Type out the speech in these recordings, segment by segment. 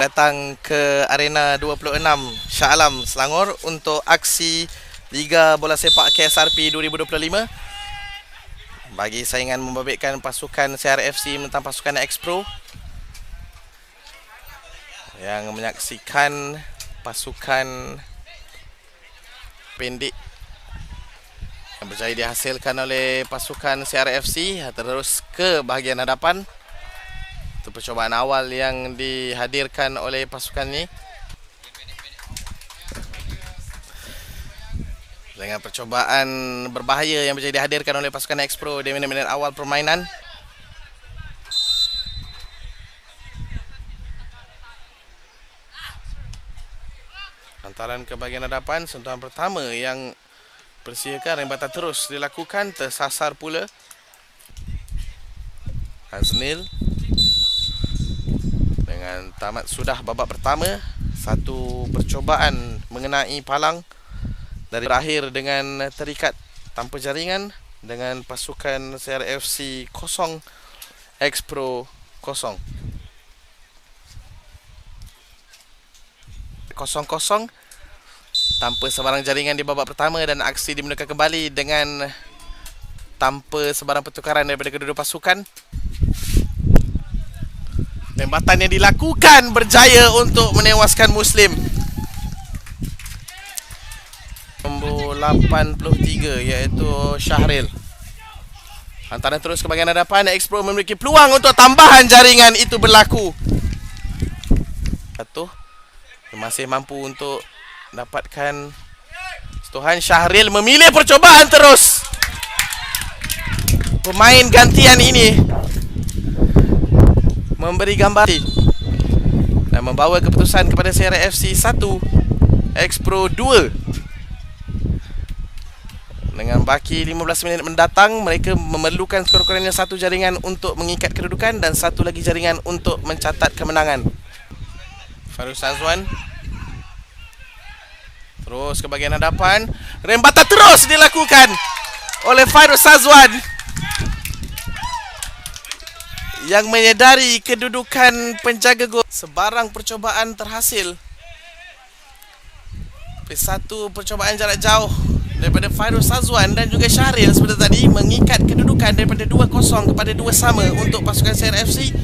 datang ke Arena 26 Shah Alam Selangor untuk aksi Liga Bola Sepak KSRP 2025 bagi saingan membabitkan pasukan CRFC menentang pasukan X-Pro yang menyaksikan pasukan pendek yang berjaya dihasilkan oleh pasukan CRFC terus ke bahagian hadapan. Itu percubaan awal yang dihadirkan oleh pasukan ini dengan percubaan berbahaya yang berjaya dihadirkan oleh pasukan X-Pro di minit-minit awal permainan. Antaran ke bahagian hadapan sentuhan pertama yang persediakan rembatan terus dilakukan tersasar pula. Haznil dengan tamat sudah babak pertama. Satu percubaan mengenai palang dari berakhir dengan terikat tanpa jaringan dengan pasukan CRFC kosong X Pro kosong kosong-kosong tanpa sebarang jaringan di babak pertama dan aksi dimulakan kembali dengan tanpa sebarang pertukaran daripada kedua-dua pasukan. Tembatan yang dilakukan berjaya untuk menewaskan Muslim. 83 iaitu Syahril. Hantaran terus ke bahagian hadapan Expo memiliki peluang untuk tambahan jaringan. Itu berlaku. Satu. Masih mampu untuk dapatkan Tuhan Syahril memilih percobaan terus. Pemain gantian ini memberi gambar dan membawa keputusan kepada Sierra FC 1 X Pro 2 dengan baki 15 minit mendatang mereka memerlukan sekurang-kurangnya satu jaringan untuk mengikat kedudukan dan satu lagi jaringan untuk mencatat kemenangan Farus Azwan Terus ke bahagian hadapan. Rembatan terus dilakukan oleh Fairuz Sazwan. Yang menyedari kedudukan penjaga gol. Sebarang percobaan terhasil. Satu percobaan jarak jauh daripada Fairuz Sazwan dan juga Syahril seperti tadi mengikat kedudukan daripada 2-0 kepada 2 sama untuk pasukan CRFC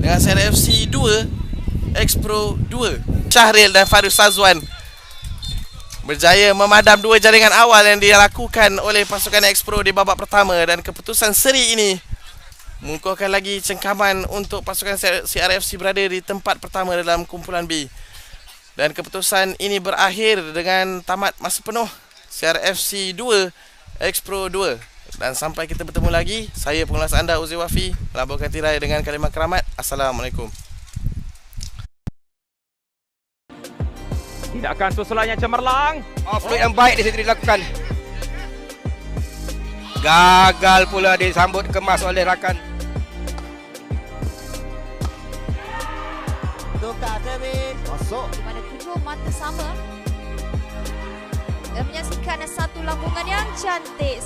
dengan CRFC 2 X Pro 2 Syahril dan Fairuz Sazwan berjaya memadam dua jaringan awal yang dilakukan oleh pasukan X-Pro di babak pertama dan keputusan seri ini mengukuhkan lagi cengkaman untuk pasukan CRFC berada di tempat pertama dalam kumpulan B. Dan keputusan ini berakhir dengan tamat masa penuh CRFC 2 X-Pro 2. Dan sampai kita bertemu lagi, saya pengulas anda Uzi Wafi melaburkan tirai dengan kalimah keramat. Assalamualaikum. Tindakan susulan yang cemerlang. Offload yang baik di situ dilakukan. Gagal pula disambut kemas oleh rakan. Tukar servis. Masuk. Di mana kedua mata sama. Menyaksikan satu lambungan yang cantik.